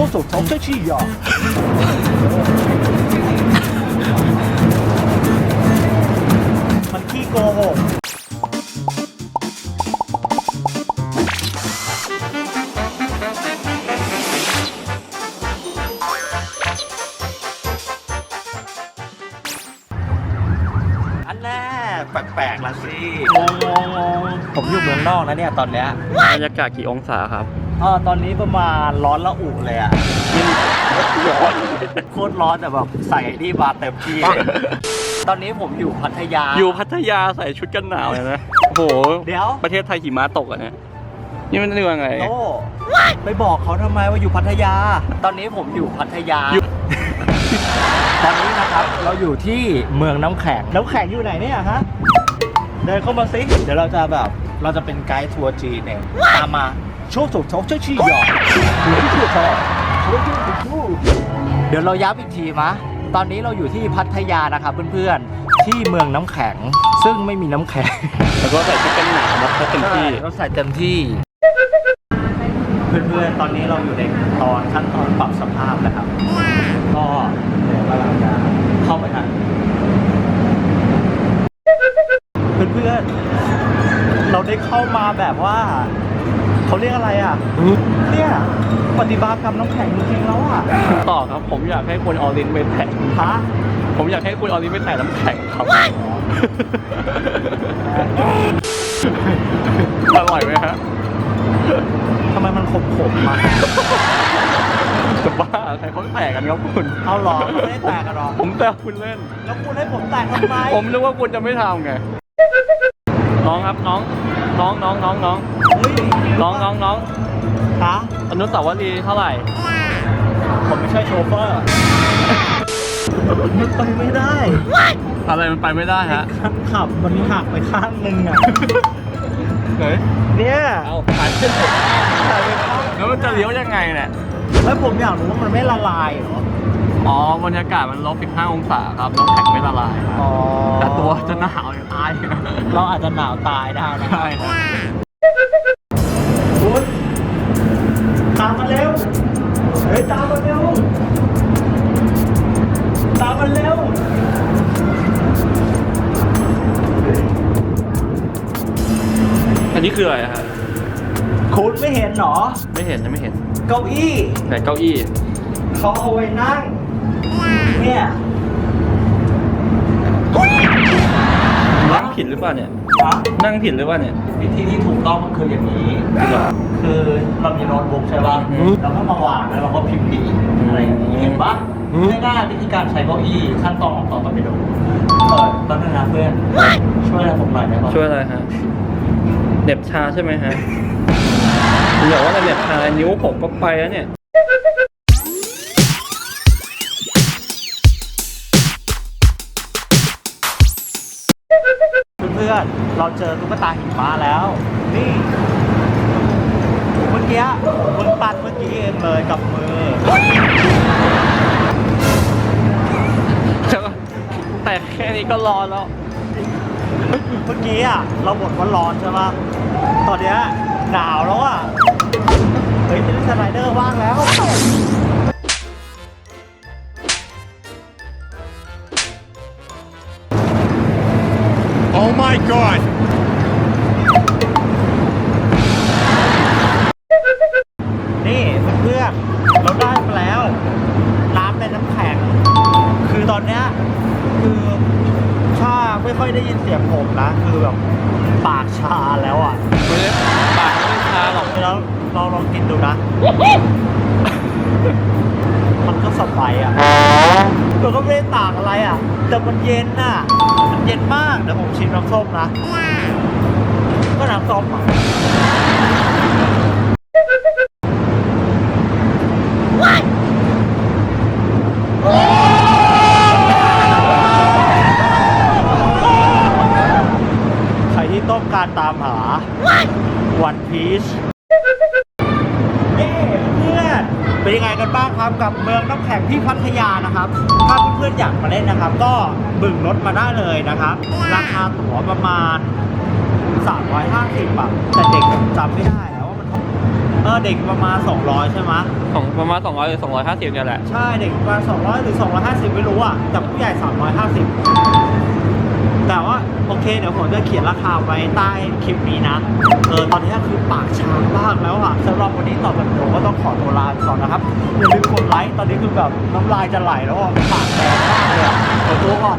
说走逃出去呀！มันขี้โกหก อันแน่แปลกๆละสิงงงงงผมอยู่เมืองนอกนะเนี่ยตอนเนี้ย บรรยากาศกี่องศาครับ เออตอนนี้ประมาณร้อนละอุเลยอะร้อนโคตรร้อนแต่แบบใส่ไอ้นี่มาเต็มที่เลยตอนนี้ผมอยู่พัทยา อยู่พัทยาใส่ชุดกันหนาวเลยนะโอ้โหเดี๋ยว ประเทศไทยหิมะตกอะเนี่ยนี่มันเรื่องไงโตไปบอกเขาทำไมว่าอยู่พัทยา ตอนนี้ผมอยู่พัทยาอยู่ตอนนี้นะครับเราอยู่ที่เมืองน้ำแข็งน้ำแข็งอยู่ไหนเนี่ยฮะเดินเข้ามาสิเดี๋ยวเราจะแบบ เราจะเป็นไกด์ทัวร์จีนเองตามมาโชว์สุดโชว์ชี้หยอกอยู่ที่ชื่อเขาเดี๋ยวเราย้ำอีกทีมะ ตอนนี้เราอยู่ที่พัทยานะครับเพื่อนๆ ที่เมืองน้ำแข็ง ซึ่งไม่มีน้ำแข็งแล้วก็ใส่ชุดกันหนาวมาเต็มที่เราใส่เต็มที่ เพื่อนๆ ตอนนี้เราอยู่ในตอนขั้นตอนปรับสภาพนะครับ ก็เดี๋ยวกำลังจะเข้าไปนะเเราได้เข้ามาแบบว่าเขาเรียกอะไรอะเนี่ยปฏิบัติกรรมน้ำแข็งจริงๆแล้วอะต่อครับผมอยากให้คุณออรินไปแตะฮะผมอยากให้คุณออรินไปแตะน้ำแข็งครับอร่อยไหมฮะทำไมมันขมๆมาจะบ้าใครเขาแตกกันครับคุณ เอาหรอมันไม่ได้แตกกันหรอ ผมแตะคุณเล่น แล้วคุณให้ผมแตกทำไม ผมนึกว่าคุณจะไม่ทำไง น้องครับน้องน้องน้องน้องน้องเฮ้ยน้องน้องน้องฮะอนุสาวรีย์เท่าไหร่ ผมไม่ใช่โชเฟอร์มันไปไม่ได้อะไรมันไปไม่ได้ฮะคันขับมันหักไปข้างหนึ่งอะเฮ้ยเนี่ยเอาขายเส้นผมหักไปข้างแล้วมันจะเลี้ยวยังไงเนี่ยแล้วผมอยากรู้ว่ามันไม่ละลายเหรอ อ๋อบรรยากาศมันลบ15องศาครับน้ำแข็งไม่ละลาย อ๋อแต่ตัวจะหนาวอย่างตายเราอาจจะหนาวตายได้นะใช่นะคุณตามมาเร็ว เฮ้ยตามมาเร็ว ตามมาเร็วอันนี้คืออะไรฮะคุณไม่เห็นเหรอ ไม่เห็นยังไม่เห็น เก้าอี้ ไหนเก้าอี้เขาเอาไว้นั่ง เนี่ยนั่งผิดหรือเปล่าเนี่ยฮะนั่งผิดหรือเปล่าเนี่ยวิธีที่ถูกต้องมันคืออย่างนี้จริงเหรอ คือเรามีโน้ตบุ๊กใช่ป่ะอืมเราก็มาวางแล้วเราก็พิมพ์ดีดอะไรอย่างนี้เห็นปะง่ายๆวิธีการใช้เก้าอี้ขั้นตอนของต่อไปดูเออตอนนึงนะเพื่อน ช่วยอะไรผมหน่อยได้ปะช่วยอะไรฮะเหน็บชาใช่ไหมฮะคุณบอกว่าเหน็บชานิ้วผมก็ไปแล้วเนี่ย พื่อนๆ เราเจอตุ๊กตาหิมะแล้ว นี่เมื่อกี้มเพิ่งปั้นเมื่อกี้เองเลยกับมือ แต่แค่นี้ก็ร้อนแล้ว เมื่อกี้อะเราบ่นว่าร้อนใช่ปะตอนเนี้ยหนาวแล้วอะ เฮ้ยจะได้สไลเดอร์ว่างแล้ว my god! นี่เพื่อนๆเราได้มาแล้ว น้ำในน้ำแข็ง คือตอนเนี้ยคือชาไม่ค่อยได้ยินเสียงผมนะ คือแบบปากชาแล้วอะไม่ได้ปากไม่ได้ชาหรอกแล้วเราลองกินดูนะ มันก็สบายอะมันก็ไม่ได้ต่างอะไรอะ แต่มันเย็นน่ะ มันเย็นมากเดี๋ยวผมชิมน้ำส้มนะก็น้ำส้มอะ เป็นยังไงกันบ้างครับกับเมืองน้ำแข็งที่พัทยานะครับ ถ้าเพื่อนๆอยากมาเล่นนะครับ ก็บึ่งรถมาได้เลยนะครับ ราคาตั๋วประมาณ 350บาทแต่เด็กผมจำไม่ได้แล้วว่ามันเออเด็กประมาณ 200 ใช่ไหมของประมาณ 200 หรือ 250เนี่ยแหละ ใช่เด็กประมาณ 200 หรือ 250 ไม่รู้อะแต่ผู้ใหญ่ 350 แต่ว่าโอเคเดี๋ยวผมจะเขียนราคาไว้ใต้คลิปนี้นะ เออตอนนี้คือปากชามากแล้วอะสำหรับวันนี้ต่อจากผมก็ต้องขอตัวลาก่อนนะครับอย่าลืมกดไลค์ตอนนี้คือแบบน้ำลายจะไหลแล้วอะปากแดงมากเลยอะขอตัวก่อน